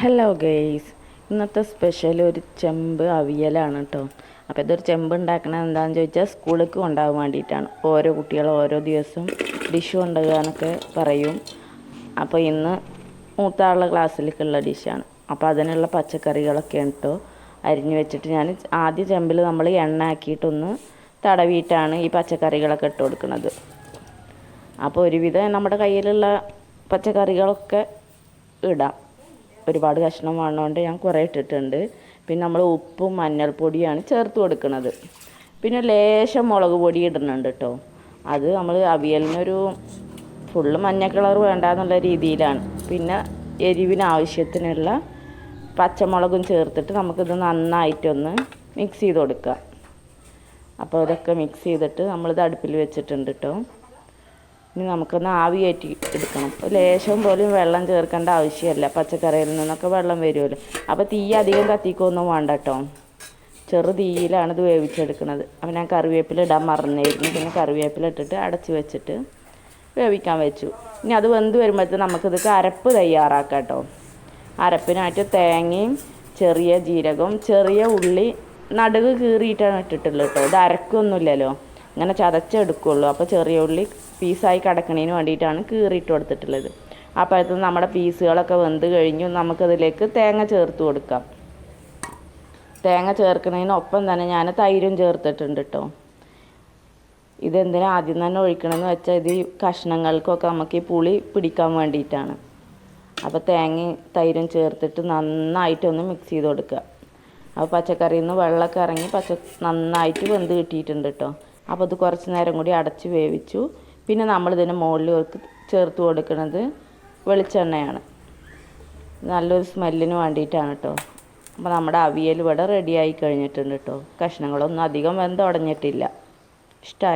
Hello guys ഇന്നത്തെ special ഒരു ചെമ്പ് അവിയലാണ് കേട്ടോ അപ്പോൾ ഇതൊരു ചെമ്പ് ഉണ്ടാക്കണത് എന്താണെന്ന് ചോദിച്ചാൽ സ്കൂളിലേക്ക് കൊണ്ടുപോകാൻ വേണ്ടിയിട്ടാണ്. ഓരോ കുട്ടികൾ ഓരോ ദിവസം ഡിഷ് കൊണ്ടുപോകാനൊക്കെ പറയും. അപ്പോൾ ഇന്ന് മൂത്താളുടെ ക്ലാസ്സിലേക്കുള്ള ഡിഷാണ് അപ്പോൾ അതിനുള്ള പച്ചക്കറികളൊക്കെ കേട്ടോ അരിഞ്ഞു വെച്ചിട്ട് ഞാൻ ആദ്യ ചെമ്പിൽ നമ്മൾ എണ്ണ ആക്കിയിട്ടൊന്ന് തടവിയിട്ടാണ് ഈ പച്ചക്കറികളൊക്കെ ഇട്ട് കൊടുക്കുന്നത്. അപ്പോൾ ഒരുവിധം നമ്മുടെ കയ്യിലുള്ള പച്ചക്കറികളൊക്കെ ഇടാം. ഒരുപാട് കഷ്ണം വേണോണ്ട് ഞാൻ കുറേ ഇട്ടിട്ടുണ്ട്. പിന്നെ നമ്മൾ ഉപ്പും മഞ്ഞൾപ്പൊടിയാണ് ചേർത്ത് കൊടുക്കുന്നത് പിന്നെ ലേശം മുളക് പൊടി ഇടുന്നുണ്ട് കേട്ടോ അത് നമ്മൾ അവിയലിനൊരു ഫുള്ള് മഞ്ഞ കളർ വേണ്ട എന്നുള്ള രീതിയിലാണ്. പിന്നെ എരിവിന് ആവശ്യത്തിനുള്ള പച്ചമുളകും ചേർത്തിട്ട് നമുക്കിത് നന്നായിട്ടൊന്ന് മിക്സ് ചെയ്ത് കൊടുക്കാം. അപ്പോൾ ഇതൊക്കെ മിക്സ് ചെയ്തിട്ട് നമ്മളിത് അടുപ്പിൽ വെച്ചിട്ടുണ്ട് കേട്ടോ ഇനി നമുക്കൊന്ന് ആവി കയറ്റി എടുക്കണം. ലേശം പോലും വെള്ളം ചേർക്കേണ്ട ആവശ്യമല്ല. പച്ചക്കറിയിൽ നിന്നൊക്കെ വെള്ളം വരുമല്ലോ. അപ്പോൾ തീ അധികം കത്തിക്കൊന്നും വേണ്ട കേട്ടോ. ചെറു തീയിലാണ് ഇത് വേവിച്ചെടുക്കുന്നത് അപ്പം ഞാൻ കറിവേപ്പില ഇടാൻ മറന്നായിരുന്നു പിന്നെ കറിവേപ്പില ഇട്ടിട്ട് അടച്ച് വെച്ചിട്ട് വേവിക്കാൻ വെച്ചു. ഇനി അത് വെന്ത് വരുമ്പോഴത്തേക്ക് നമുക്കിത് അരപ്പ് തയ്യാറാക്കാം കേട്ടോ. അരപ്പിനായിട്ട് തേങ്ങയും ചെറിയ ജീരകവും ചെറിയ ഉള്ളി നടുവ് കീറിയിട്ടാണ് ഇട്ടിട്ടുള്ളത് കേട്ടോ. ഇത് അരക്കൊന്നുമില്ലല്ലോ. ഇങ്ങനെ ചതച്ചെടുക്കുള്ളൂ. അപ്പോൾ ചെറിയ ഉള്ളി പീസായി കിടക്കണതിന് വേണ്ടിയിട്ടാണ് കീറിയിട്ട് കൊടുത്തിട്ടുള്ളത്. അപ്പോഴത്തേക്കും നമ്മുടെ പീസുകളൊക്കെ വെന്ത് കഴിഞ്ഞു. നമുക്കതിലേക്ക് തേങ്ങ ചേർത്ത് കൊടുക്കാം. തേങ്ങ ചേർക്കുന്നതിനൊപ്പം തന്നെ ഞാൻ തൈരും ചേർത്തിട്ടുണ്ട് കേട്ടോ ഇതെന്തിനാ ആദ്യം തന്നെ ഒഴിക്കണമെന്ന് വെച്ചാൽ ഇത് ഈ കഷ്ണങ്ങൾക്കൊക്കെ നമുക്ക് ഈ പുളി പിടിക്കാൻ വേണ്ടിയിട്ടാണ്. അപ്പോൾ തേങ്ങയും തൈരും ചേർത്തിട്ട് നന്നായിട്ടൊന്ന് മിക്സ് ചെയ്ത് കൊടുക്കുക. അപ്പോൾ പച്ചക്കറിയിൽ നിന്ന് വെള്ളമൊക്കെ ഇറങ്ങി പച്ച നന്നായിട്ട് വെന്ത് കിട്ടിയിട്ടുണ്ട് കേട്ടോ അപ്പോൾ അത് കുറച്ച് നേരം കൂടി അടച്ച് വേവിച്ചു. പിന്നെ നമ്മൾ ഇതിന് മുകളിൽ ചേർത്ത് കൊടുക്കുന്നത് വെളിച്ചെണ്ണയാണ്. നല്ലൊരു സ്മെല്ലിന് വേണ്ടിയിട്ടാണ് കേട്ടോ അപ്പോൾ നമ്മുടെ അവിയൽ ഇവിടെ റെഡിയായി കഴിഞ്ഞിട്ടുണ്ട് കേട്ടോ കഷ്ണങ്ങളൊന്നും അധികം വെന്ത് ഉടഞ്ഞിട്ടില്ല. ഇഷ്ടമായി